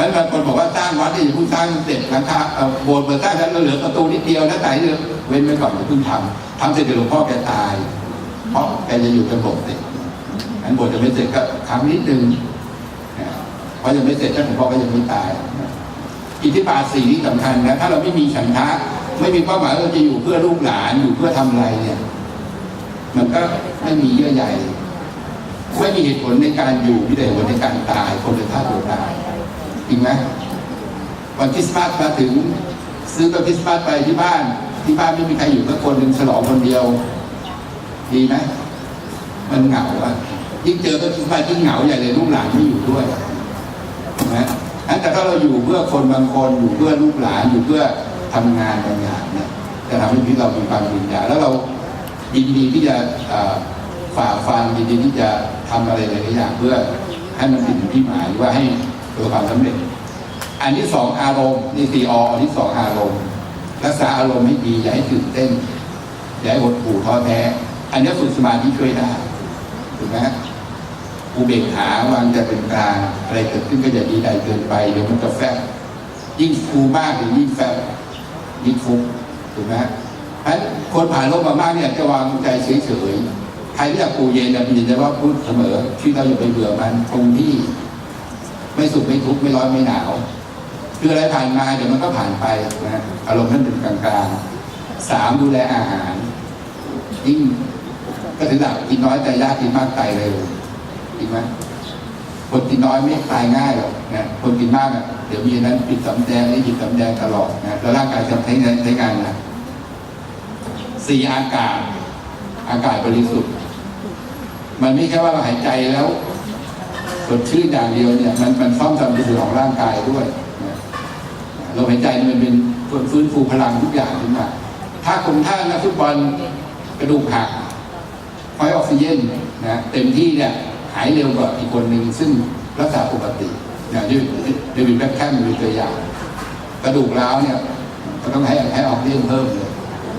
มันบางคนบอกว่าสร้างวัดนี่อย่าเพิ่งสร้างเสร็จหลังคาโบสถ์เปิดสร้างแล้วเหลือประตูนิดเดียวน้าต่างนิดเดียเว้นไว้ก่อนอย่าเพิ่งทำทำเสร็จเดี๋ยวหลวงพ่อแกตาย เพราะแกจะอยู่จนโบสถ์เสร็จอันโบสถ์จะไม่เสร็จก็ทำนิดนึงนะเพราะยังไม่เสร็จท่านหลวงพ่อก็ยังไม่ตาย อิทธิบาทสี่นี่สำคัญนะถ้าเราไม่มีฉันทะไม่มีเป้าหมายเราจะอยู่เพื่อลูกหลานอยู่เพื่อทำอะไรเนี่ย มันก็ไม่มีเยื่อใยไม่มีเหตุผลในการอยู่มีแต่เหตุผลในการตายคนจะฆ่าตัวตาย จริงไหมวันคริสต์มาสมาถึง ซื้อต้นคริสต์มาสไปที่บ้าน ที่บ้านไม่มีใครอยู่สักคนหนึ่งฉลองคนเดียว ดีไหมมันเหงาอะยิ่งเจอต้นคริสต์มาสยิ่งเหงาใหญ่เลยลูกหลานไม่อยู่ด้วยถูกไหมงั้นแต่ถ้าเราอยู่เพื่อคนบางคนอยู่เพื่อลูกหลานอยู่เพื่อทำงานบางอย่างเนี่ยจะทำให้ชีวิตเรามีความยืนยาแล้วเรายินดีที่จะฝ่าฟันยินดีที่จะทำอะไรหลายอย่างเพื่อให้มันถึงที่หมายว่าให้ประสบความสำเร็จ อันที่สองอารมณ์นี่สี่ออันที่สองอารมณ์ รักษาอารมณ์ให้ดีอย่าให้ตื่นเต้น อย่าให้หดหู่ท้อแท้ อันนี้ฝึกสมาธิช่วยได้ถูกไหมอุเบกขาวางใจเป็นกลางอะไรเกิดขึ้นก็อย่าดีใดเกินไปเดี๋ยวมันจะแฟบยิ่งฟูมากหรือยิ่งแฟบยิ่งฟุ้งถูกไหมเพราะฉะนั้นคนผ่านโลกมามากเนี่ยจะวางใจเฉยๆใครที่อยากปูเย็นเนี่ยยินดีว่าพูดเสมอชีวิตเราอย่าไปเบื่อมันคงที่ ไม่สุขไม่ทุกข์ไม่ร้อนไม่หนาว คืออะไรผ่านมาเดี๋ยวมันก็ผ่านไปนะอารมณ์ท่านเป็นกลางๆสามดูแลอาหารยิ่งก็ถึงหลักกินน้อยแต่ยากกินมากตายเร็วจริงไหมคนกินน้อยไม่ตายง่ายหรอกนะคนกินมากอะเดี๋ยวมีนั้นปิดสำแดงนี่ปิดสำแดงตลอดนะแล้วร่างกายจะใช้งานใช้งานนะสี่อากาศ อากาศบริสุทธิ์ มันไม่ใช่ว่าเราหายใจแล้วสดชื่นอย่างเดียวเนี่ย มันมันซ่อมความรู้สึกของร่างกายด้วย ลมหายใจมันเป็นฟื้นฟูพลังทุกอย่างขึ้นมาถ้าคนท่านักฟุตบอลกระดูกหักคอยออกซิเจนนะเต็มที่เนี่ยหายเร็วกว่าอีกคนหนึ่งซึ่งรักษาปกติอย่างที่เดวิดแบ็คแคมมีตัวอย่างกระดูกร้าวเนี่ยก็ต้องให้ให้ออกซิเจนเพิ่มเลย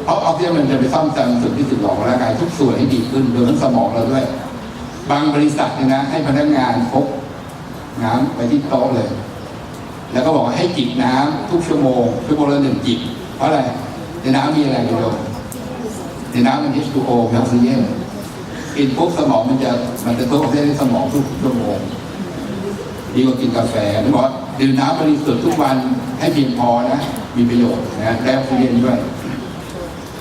เพราะออกซิเจนมันจะไปซ่อมแซมส่วนที่สึกหรอของร่างกายทุกส่วนให้ดีขึ้นโดยทั้งสมองเราด้วย บางบริษัทเนี่ยนะให้พนักงานพกน้ำไปที่โต๊ะเลย แล้วก็บอกว่าให้จิบน้ำทุกชั่วโมงชั่วโมงละหนึ่งจิบเพราะอะไรในน้ำมีอะไรคุณโยมในน้ำมัน H2O มีออกซิเจนกินปุ๊บสมองมันจะมันจะเพิ่มออกซิเจนในสมองทุกชั่วโมงดีกว่ากินกาแฟนึกบอกว่าดื่มน้ำบริสุทธิ์ทุกวันให้เพียงพอนะ มีประโยชน์นะได้ออกซิเจนด้วย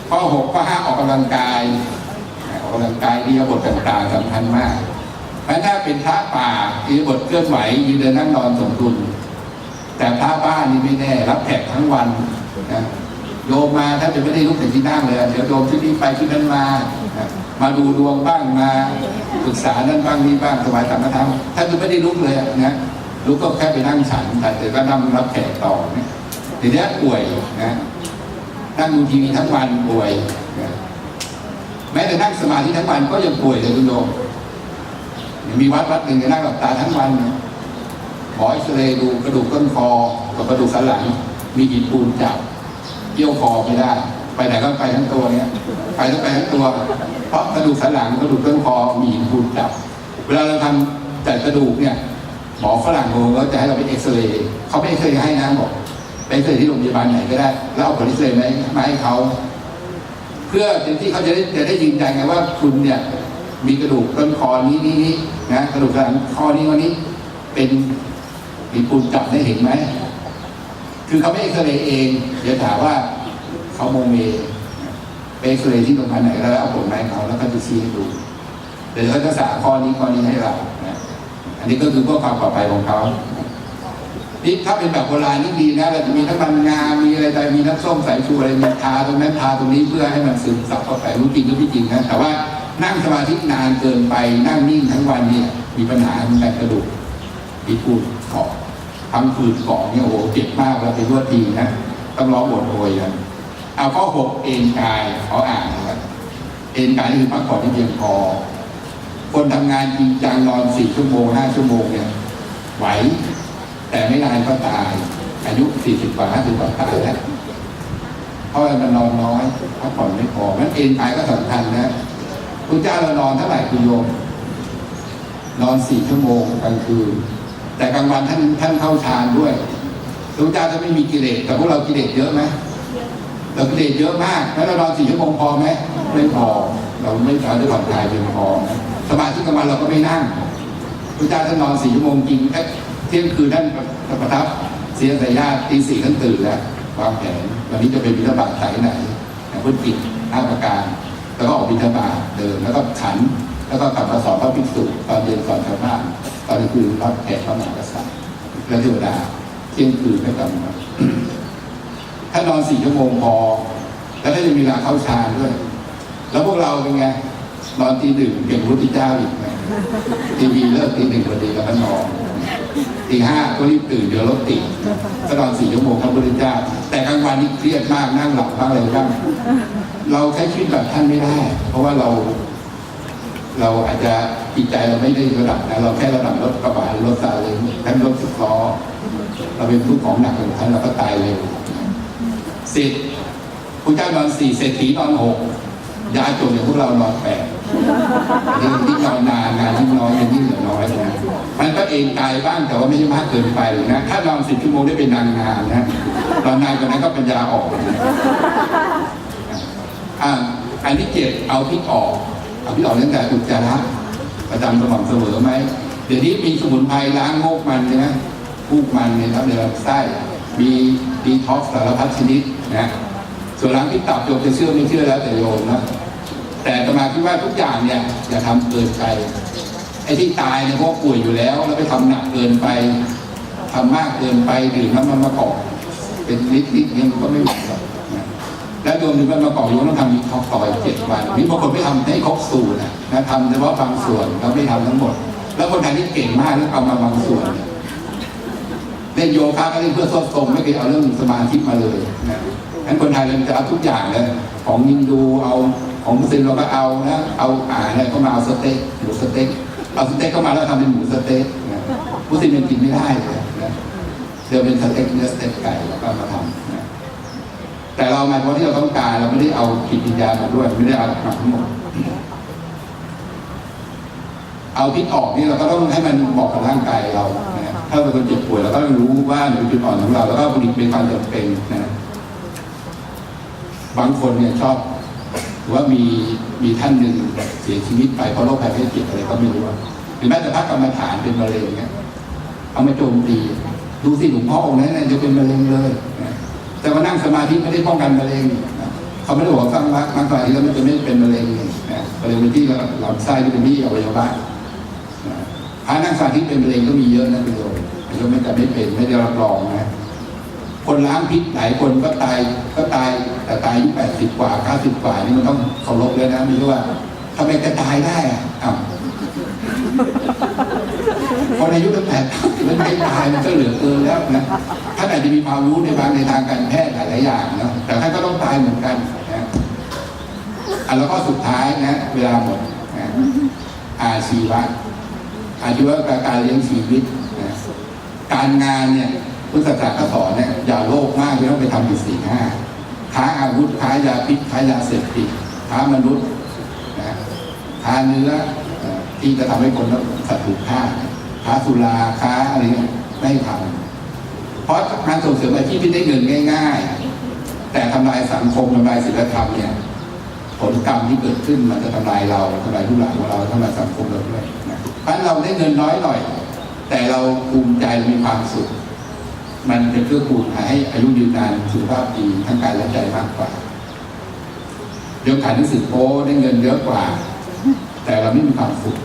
ข้อหกข้อห้าออกกำลังกายออกกำลังกายที่บทต่างๆสำคัญมากเพราะถ้าเป็นพระป่าที่บทเคลื่อนไหวยืนเดินนั่งนอนสมดุล แต่พระบ้านนี่ไม่แน่ รับแขกทั้งวันนะโยมมาถ้าจะไม่ได้ลุกจากที่นั่งเลย เดี๋ยวโยมที่นี่ไปที่นั่นมานะมาดูดวงบ้างมาปรึกษานั่นบ้างนี่บ้างสบายธรรมธรรมถ้าจะไม่ได้ลุกเลยนะลุกก็แค่ไปนั่งฉันแต่ก็นั่งรับแขกต่อนี่ยทีนี้ป่วยนะนั่งดูทีวีทั้งวันป่วยนะแม้แต่นั่งสมาธิทั้งวันก็ยังป่วยเลยคุณโยมมีวัดวัดหนึ่งนั่งหลับตาทั้งวันนะ อเอ็กซเรย์ดูกระดูกต้นคอกับกระดูกสันหลัง มีหินปูนจับเกี่ยวคอไม่ได้ ไปไหนก็ไปทั้งตัวเนี่ยไปต้องไปทั้งตัว เพราะกระดูกสันหลังกระดูกต้นคอมีหินปูนจับ เวลาเราทำแต่กระดูกเนี่ยหมอฝรั่งโงก็จะให้เราไปเอ็กซเรย์เขาไม่เคยให้นะบอกไปเกิดที่โรงพยาบาลไหนก็ได้ แล้วเอาผลที่เลยมาให้มาให้เขาเพื่อที่เขาจะได้จะได้ยืนยันไงว่าคุณเนี่ยมีกระดูกต้นคอนี้นี้นี้นะกระดูกสันคอนี้วันนี้เป็น มีปูนจับได้เห็นไหม คือเขาไม่เอ็กซเรย์เอง เดี๋ยวถามว่าเขาโมเมไปเอ็กซเรย์ที่โรงพยาบาลไหนแล้วเอาผลมาให้เขาแล้วก็จะชี้ให้ดูเดี๋ยวเขาจะสาข้อนี้ข้อนี้ให้เรานะอันนี้ก็คือเพื่อความปลอดภัยของเขานี่ถ้าเป็นแบบโบราณนี่ดีนะเราจะมีน้ำมันงา มีอะไรแต่มีน้ำส้มสายชูอะไรมีทาตรงนั้นทาตรงนี้เพื่อให้มันซึมซับเข้าไปรู้จริงก็ไม่จริงนะแต่ว่านั่งสมาธินานเกินไปนั่งนิ่งทั้งวันเนี่ยมีปัญหาทางกระดูกมีปูดเกาะ ทำฟืนเกาะเนี่ยโอ้โหเจ็บมากแล้วไปรวดทีนะต้องร้องบทโวยกันเอาข้อหกเอนกายเขาอ่านนะครับเอนกายนี่คือพักผ่อนที่เพียงพอ คนทำงานจริงจังนอนสี่ชั่วโมงห้าชั่วโมงเนี่ยไหว แต่ไม่นานก็ตาย อายุสี่สิบกว่าห้าสิบกว่าตายแล้วเพราะมันนอนน้อยพักผ่อนไม่พอมันเอนกายก็สำคัญนะคุณเจ้าเรานอนเท่าไหร่คุณโยมนอนสี่ชั่วโมงกลางคืน แต่กลางวันท่านท่านเข้าฌานด้วยพระพุทธเจ้าจะไม่มีกิเลสแต่พวกเรากิเลสเยอะไหมเรากิเลสเยอะมาก แล้วเรานอนสี่ชั่วโมงพอไหมไม่พอ เราไม่สามารถได้ผ่อนคลายเพียงพอ สมาธิกลางวันเราก็ไม่นั่งพระเจ้าท่านนอนสี่ชั่วโมงจริงแค่เที่ยงคืนท่านประทับเสียสายญาติตีสี่ท่านตื่นแล้ววางแผนวันนี้จะเป็นบิณฑบาตสายไหนพุทธกิจห้าประการ แล้วก็ออกบิณฑบาตเดินแล้วก็ขัน แล้วก็กลับมาสอนพระภิกษุตอนเย็นสอนชาวบ้าน ตอนกลาคืนรับแขกพระมหากษัตริย์และเทวดาเที่ยงคืนไม่กลับมาถ้านอนสี่ชั่วโมงพอ แล้วถ้าจะมีเวลาเข้าฌานด้วย แล้วพวกเราเป็นไงนอนตีหนึ่งเก่งพุทธเจ้าอีกไหมทีวีเลิกตีหนึ่งพอดีแล้วก็นอนตีห้าก็รีบตื่นเดี๋ยวรถติดก็นอนสี่ชั่วโมงครับพุทธเจ้า แต่กลางวันนี่เครียดมากนั่งหลับบ้างอะไรบ้างเราใช้ชีวิตแบบท่านไม่ได้ เพราะว่าเรา เราอาจจะจิตใจเราไม่ได้ระดับนะเราแค่ระดับรถกระบะรถซาเล้งท่านรถสิบล้อเราเป็นผู้ของหนักของท่านเราก็ตายเร็วสิทธิ์ผู้เจ้านอนสี่เศรษฐีนอนหกยาจนอย่างพวกเรานอนแปดยิ่งยิ่งนอนนานงานยิ่งน้อยยิ่งเหลือน้อยนะมันก็เองกายบ้างแต่ว่าไม่ใช่มากเกินไปนะถ้านอนสิบชั่วโมงได้เป็นนานงานนะนอนนานกว่านั้นก็ปัญญาออนนะอ่าอันที่เจ็ดเอาพิษออกเอ พิษออกตั้งแต่อุจจาระประจำสม่ำเสมอไหมเดี๋ยวนี้มีสมุนไพรล้างโงกมันใช่ไหมพูกมันเนี่ยครับในลำไส้มีดีท็อกซ์สารพัดชนิดนะส่วนล้างพิษตับโยมจะเชื่อไม่เชื่อแล้วแต่โยมนะแต่ตมาคิดว่าทุกอย่างเนี่ยอย่าทำเกินไปไอ้ที่ตายเนี่ยเพราะป่วยอยู่แล้ว แล้วไปทำหนักเกินไปทำมากเกินไปดื่มน้ำมันมะกอกเป็นลิตรๆเนี่ยมันก็ไม่ไหวหรอกนะ แล้วโยมนึงมันมาก่อนโยมต้องทำมีท็อกต่อยเจ็ดวันนี่บางคนไม่ทำให้ครบสูตรนะทำเฉพาะบางส่วนแล้วไม่ทำทั้งหมด แล้วคนไทยที่เก่งมากแล้วเอามาบางส่วนเนี่ยเล่นโยคะก็เล่นเพื่อสดทรงไม่เคยเอาเรื่องสมาธิมาเลยนะงั้นคนไทยเราจะเอาทุกอย่างเลยของยินดูเอาของมุสลิมเราก็เอานะเอาอ่าเนี่ยก็มาเอาสเต็กหมูสเต็กเอาสเต็กเข้ามาแล้วทำเป็นหมูสเต็กนะมุสลิมยังกินไม่ได้เลยนะเดี๋ยวเป็นสเต็กเนื้อสเต็กไก่แล้วก็มาทำ แต่เรามาเพราะที่เราต้องการเราไม่ได้เอาจิตวิญญาณมาด้วยไม่ได้เอามาทั้งหมดเอาพิษออกนี่เราก็ต้องให้มันเหมาะกับร่างกายเรานะถ้าเป็นคนเจ็บป่วยเราก็ต้องรู้ว่าหรือจุดอ่อนของเรา แล้วก็ผลิตเป็นความจำเป็นนะบางคนเนี่ยชอบว่ามีมีท่านหนึ่งเสียชีวิตไปเพราะโรคภัยไข้เจ็บอะไรก็ไม่รู้หรือแม้แต่พระกรรมฐานเป็นมะเร็งเนี่ยเอามาโจมตีดูสิหลวงพ่อองค์นั้นเนี่ยจะเป็นมะเร็งเลยนะ แต่ว่านั่งสมาธิไม่ได้ป้องกันมะเร็งนะเขาไม่ได้บอกว่าฟังรักนั่งสมาธิแล้วมันจะไม่เป็นมะเร็งนะมะเร็งเป็นที่ลำไส้เป็นที่อวัยวะนะพานั่งสมาธิเป็นมะเร็งก็มีเยอะนะคุณโยมแต่ก็ไม่แต่ไม่เป็นไม่ได้รับรองนะคนล้างพิษหลายคนก็ตายก็ตายแต่ตายอายุแปดสิบกว่าเก้าสิบกว่านี่มันต้องเคารพเลยนะไม่ใช่ว่าทำไมจะตายได้อะอ้าวคนอายุตั้งแต่มันไม่ตายมันก็เหลือเกินแล้วนะ อาจจะมีความรู้ในบางในทางการแพทย์หลายๆอย่างเนาะแต่ท่านก็ต้องตายเหมือนกันนะอะแล้วก็สุดท้ายนะเวลาหมดนะอาชีวะอาชีวะคือการเลี้ยงชีวิตนะการงานเนี่ยพุทธศาสนาก็สอนเนี่ยอย่าโลภมากไม่ต้องไปทำผิดสี่ห้าค้าอาวุธค้ายาพิษค้ายาเสพติดค้ามนุษย์นะค้าเนื้อที่จะทำให้คนสัตว์ถูกฆ่าค้าสุราค้าอะไรเงี้ยไม่ทำ ราะการส่งเสริมอาชีพที่ได้เงินง่าย ๆ แต่ทำลายสังคมทำลายศีลธรรมเนี่ยผลกรรมที่เกิดขึ้นมันจะทำลายเราทำลายลูกหลานของเราทำลายสังคมเราด้วยนะเพราะเราได้เงินน้อยหน่อย แต่เราภูมิใจมีความสุข มันเป็นเพื่อกูลให้อายุยืนนานสุขภาพดีทั้งกายและใจมากกว่าเดี๋ยวขายหนังสือโป้ได้เงินเยอะกว่า แต่เราไม่มีความสุข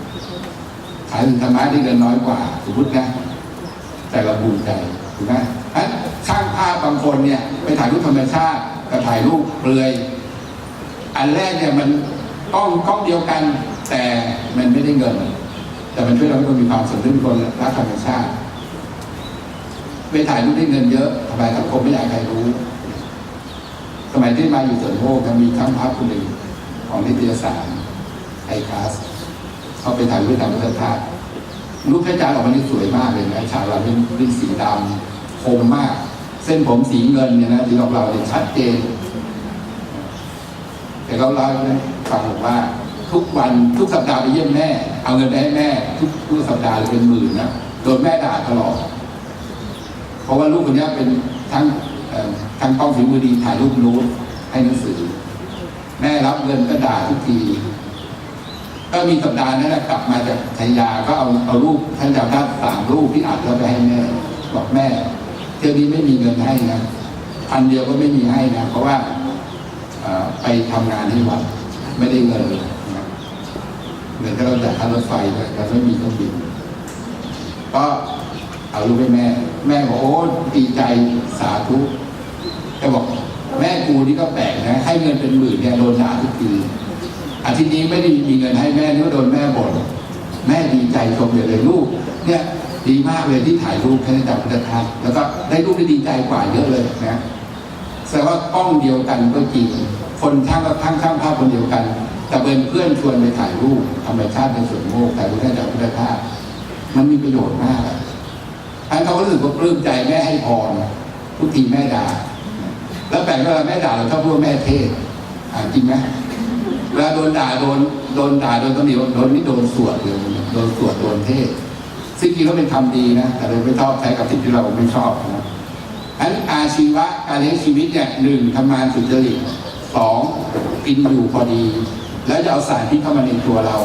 ขายถึงธรรมะได้เงินน้อยกว่าสมมตินะแต่เราภูมิใจ ถูกไหมอันช่างภาพบางคนเนี่ยไปถ่ายรูปธรรมชาติกับถ่ายรูปเปลือย อันแรกเนี่ยมันกล้องกล้องเดียวกัน แต่มันไม่ได้เงิน แต่มันช่วยเราให้คนมีความสุขด้วยคนรักธรรมชาติไปถ่ายรูปได้เงินเยอะทำไมสังคมไม่อยากใครรู้ สมัยที่มาอยู่สวนโมกนมีช่างภาพคนหนึ่งของนิตยสารไอคาสเขาไปถ่ายรูปตามธรรมชาติ รูปพระอาจารย์ออกมานี่สวยมากเลยนะฉากเราเป็นเป็นสีดำคมมาก เส้นผมสีเงินเนี่ยนะที่เราเราเนี่ยชัดเจน แต่เขาเล่าให้ฟังบอกว่า ทุกวันทุกสัปดาห์ไปเยี่ยมแม่ เอาเงินไปให้แม่ ทุกทุกสัปดาห์เลยเป็นหมื่นนะโดนแม่ด่าตลอดเพราะว่าลูกคนนี้เป็นทั้งทั้งกล้องฝีมือดีถ่ายรูปนู้นให้หนังสือ แม่รับเงินก็ด่าทุกที ก็มีสัปดาห์นั้นแหละกลับมาจากชัยยาก็เอาเอารูปท่านเจ้าท่านสามรูปที่อัดแล้วไปให้แม่บอกแม่เที่ยวนี้ไม่มีเงินให้นะพันเดียวก็ไม่มีให้นะ เพราะว่าไปทำงานที่วัดไม่ได้เงินเลยเงินก็เราจ่ายค่ารถไฟด้วยแต่ไม่มีเครื่องบินก็เอาลูกให้แม่ แม่บอกโอ้ดีใจสาธุแกบอกแม่กูนี่ก็แปลกนะ ให้เงินเป็นหมื่นเนี่ยโดนด่าทุกที อาทิตย์นี้ไม่ได้มีเงินให้แม่นี่ก็โดนแม่บ่นแม่ดีใจชมใหญ่เลยลูก เนี่ยดีมากเลยที่ถ่ายรูปให้จำพุทธทาสแล้วก็ได้รูปได้ดีใจกว่าเยอะเลยนะแสดงว่ากล้องเดียวกันก็จริง คนทั้งก็ทั้งข้างภาพคนเดียวกัน แต่เป็นเพื่อนชวนไปถ่ายรูปธรรมชาติในส่วนโมกถ่ายรูปให้จำพุทธทาสมันมีประโยชน์มากอะท่านเขาก็รู้สึกว่าปลื้มใจแม่ให้พรทุกทีแม่ด่าแล้วแปลกว่าแม่ด่าเราชอบพูดแม่เทศจริงไหม เวลาโดนด่าโดนโดนด่าโดนตำหนิโดนนี่โดนสวดเลยโดนสวดโดนเทศซึ่งจริงแล้วเป็นคำดีนะ แต่เราไม่ชอบใช้กับสิ่งที่เราไม่ชอบนะอันอาชีวะการเลี้ยงชีวิตเนี่ยหนึ่งทำงานสุจริตสองกินอยู่พอดี แล้วจะเอาสารพิษเข้ามาในตัวเรา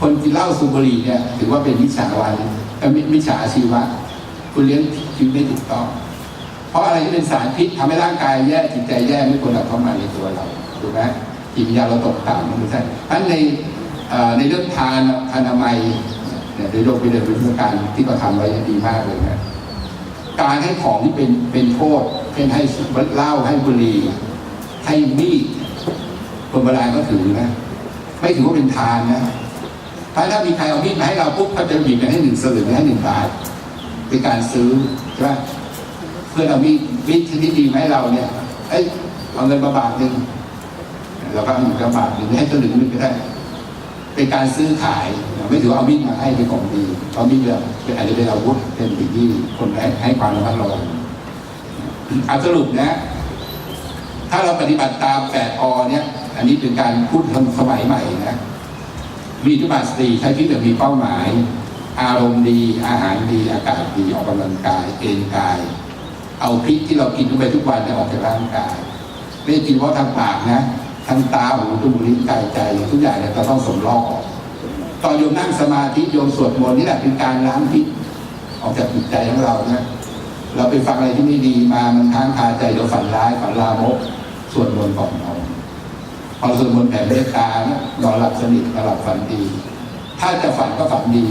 คนกินเหล้าสูบบุหรี่เนี่ยถือว่าเป็นมิจฉาวันเอ่มิมิจฉาอาชีวะ คุณเลี้ยงชีวิตไม่ถูกต้อง เพราะอะไรที่เป็นสารพิษทำให้ร่างกายแย่จิตใจแย่ไม่ควรเอาเข้ามาในตัวเราถูกไหม จิตวิญญาณเราตกต่ำนไม่ใช่เพราะฉะนั้นในในเรื่องทานอนามัยเนี่ยโดยโรคไปเดินวิทยาการที่เราทำไว้ดีมากเลยนะการให้ของที่เป็นเป็นโทษเช่นให้เหล้าให้บุหรี่ให้มีดคนโบราณก็ถือนะไม่ถือว่าเป็นทานนะถ้าถ้ามีใครเอามีดมาให้เราปุ๊บเขาจะหยิบกันให้หนึ่งสลึงให้หนึ่งบาทเป็นการซื้อใช่ไหมเพื่อนเอามีดมีดชนิดดีมาให้เราเนี่ยเอ้ยเอาเงินมาบาทหนึ่ง เราก็เอาเงินมาบาทหนึ่งให้ตัวหนึ่งหนึ่งก็ได้ เป็นการซื้อขายไม่ถือว่าเอามีดมาให้เป็นของดีเอามีดเนี่ยเป็นอาจจะเป็นอาวุธเป็นสิ่งที่คนให้ให้ความระมัดระวังเอาสรุปนะ ถ้าเราปฏิบัติตามแปดอเนี่ย อันนี้เป็นการพูดทันสมัยใหม่นะมีทุบาสตรีใช้ชีวิตแบบมีเป้าหมาย อารมณ์ดี อาหารดีอากาศดีออกกำลังกายเอนกาย เอาพริกที่เรากินเข้าไปทุกวันออกจากร่างกายไม่ได้กินเพราะทางปากนะ ทางตาหูจมูกลิ้นกายใจทุกอย่างเนี่ยเราต้องสมรอกออกตอนโยมนั่งสมาธิโยมสวดมนต์นี่แหละเป็นการล้างพิษออกจากจิตใจของเรานะเราไปฟังอะไรที่ไม่ดีมามันค้างคาใจเราฝันร้ายฝันลามกสวดมนต์ก่อนนอนพอสวดมนต์แผ่เมตตานะนอนหลับสนิทหลับฝันดี ถ้าจะฝันก็ฝันดี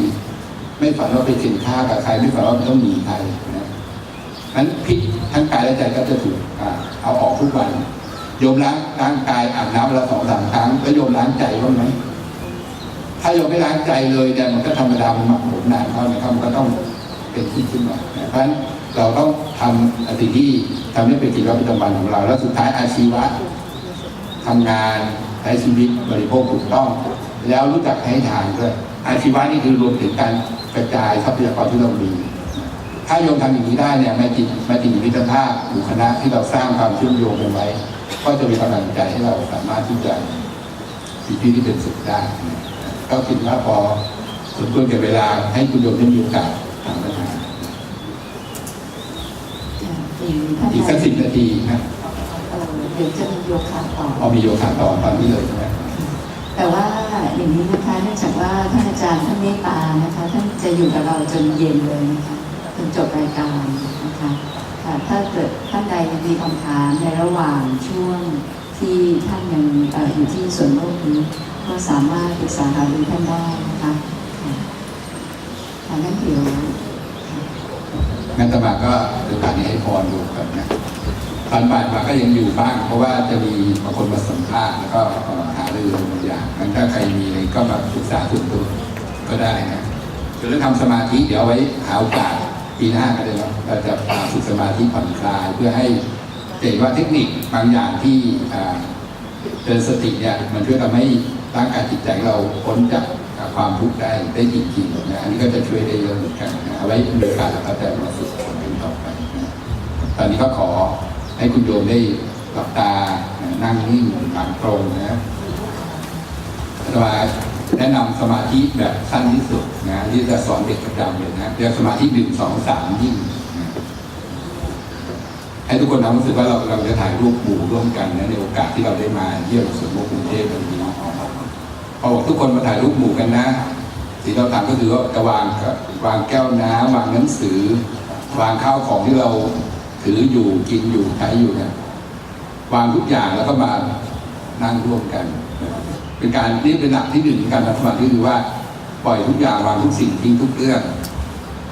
ไม่ฝันว่าไปเข็นฆ่ากับใครไม่ฝันว่าต้องหนีใครนะนั้นพิษทั้งกายและใจก็จะถูกเอาออกทุกวัน โยมล้างร่างกายอาบน้ำละสองสามครั้งแล้วโยมล้างใจบ้างไหมถ้าโยมไม่ล้างใจเลยเนี่ยมันก็ธรรมดามันหมักหมมนานเข้านะครับมันก็ต้องเป็นขึ้นขึ้นมาเพราะฉะนั้นเราต้องทำสิ่งที่ทำให้เป็นกิจวัตรประจำวันของเรา แล้วสุดท้ายอาชีวะทำงานใช้ชีวิตบริโภคถูกต้อง แล้วรู้จักให้ทานด้วยอาชีวะนี่คือรวมถึงการกระจายทรัพยากรที่เรามีถ้าโยมทำอย่างนี้ได้เนี่ยแม่จิตแม่จิตวิทยาหมู่คณะที่เราสร้างความเชื่อมโยงกันไว้ ก็จะมีกำลังใจให้เราสามารถที่จะมีชีวิตที่เป็นสุขได้นะก็คิดว่าพอสมควรแก่เวลาให้คุณโยมได้มีโอกาสถามปัญหาอีกสักสิบนาทีนะเอ่อเดี๋ยวจะมีโยคะต่อพอมีโยคะต่อตอนนี้เลยใช่ไหมแต่ว่าอย่างนี้นะคะเนื่องจากว่าท่านอาจารย์ท่านเมตตานะคะ ท่านจะอยู่กับเราจนเย็นเลยนะคะจนจบรายการนะคะค่ะ ถ้าเกิดท่านใดยังมีคำถามในระหว่างช่วงที่ท่านยังออยู่ที่ส่วนโลกนี้ ก็สามารถปรึกษาหารือท่านได้นะคะค่ะงั้นเดี๋ยวงั้นตมาก็โอกาสนี้ให้พรดูก่อนนะตอนบ่ายมาก็ยังอยู่บ้าง เพราะว่าจะมีบางคนมาสัมภาษณ์แล้วก็หารือบางอย่างงั้นถ้าใครมีอะไรก็มาปรึกษาส่วนตัวก็ได้นะคือเรื่องทำสมาธิเดี๋ยวไว้หาโอกาส ปีหน้าก็ได้เนาะเราจะพาฝึกสมาธิผ่อนคลาย เพื่อให้เห็นว่าเทคนิคบางอย่างที่เจริญสติเนี่ยมันช่วยทำให้ร่างกายจิตใจเราพ้นจากความทุกข์ได้ได้จริงๆนะอันนี้ก็จะช่วยได้เยอะเหมือนกันนะเอาไว้มีโอกาสแล้วก็จะมาฝึกฝนกันต่อไปนะตอนนี้ก็ขอให้คุณโยมได้หลับตานั่งนิ่งหลังตรงนะแต่ว่า แนะนำสมาธิแบบสั้นที่สุดนะที่จะสอนเด็กประจำเลยนะเรียกสมาธิหนึ่งสองสามยิ่งให้ทุกคนทำรู้สึกว่าเราเราจะถ่ายรูปหมู่ร่วมกันนะในโอกาสที่เราได้มาเยี่ยมสวนโมกกรุงเทพวันนี้พอบอกทุกคนมาถ่ายรูปหมู่กันนะสิ่งที่เราทำก็คือว่าจะวางวางแก้วน้ำวางหนังสือ วางข้าวของที่เราถืออยู่กินอยู่ใช้อยู่เนี่ยวางทุกอย่างแล้วก็มา นั่งร่วมกัน เป็นการนี่เป็นหลักที่หนึ่งการทำสมาธิคือว่าปล่อยทุกอย่างวางทุกสิ่งทิ้งทุกเรื่อง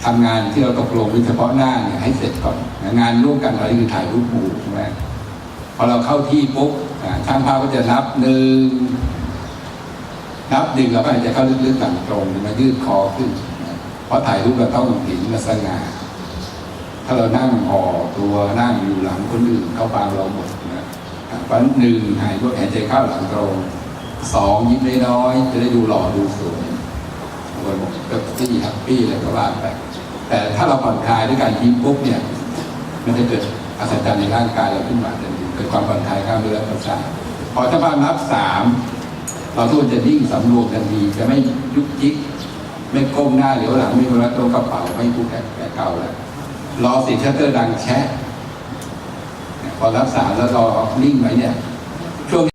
ทำงานที่เราตกลงโดยเฉพาะหน้าเนี่ยให้เสร็จก่อนงานร่วมกันอะไรคือถ่ายรูปหมู่ใช่ไหมพอเราเข้าที่ปุ๊บช่างภาพก็จะนับหนึ่งนับหนึ่งเราก็อาจจะเข้าลึกๆหลังตรงมายืดคอขึ้น เพราะถ่ายรูปเราต้องเห็นลักษณะถ้าเรานั่งห่อตัวนั่งอยู่หลังคนอื่นเขาบางเราหมด นะเพราะหนึ่งหายหายใจเข้าหลังตรงสองยิ้มน้อยจะได้ดูหล่อดูสวยคนก็ที่แฮปปี้อะไรก็ว่าไปแต่ถ้าเราผ่อนคลายด้วยการยิ้มปุ๊บเนี่ย มันจะเกิดอัศจรรย์ในร่างกายเราขึ้นมาทันทีเกิดความผ่อนคลายกล้ามเนื้อประสาทพอถ้าพานับสามเราทุกคนจะนิ่งสำรวมทันทีจะไม่ยุกยิกไม่ก้มหน้าเหลียวหลังไม่มาตรงกระเป๋าไม่พูดแก่เก่าแล้วรอสิชัตเตอร์ดังแชะ พอรักษาแล้วรอนิ่งไว้เนี่ยช่วง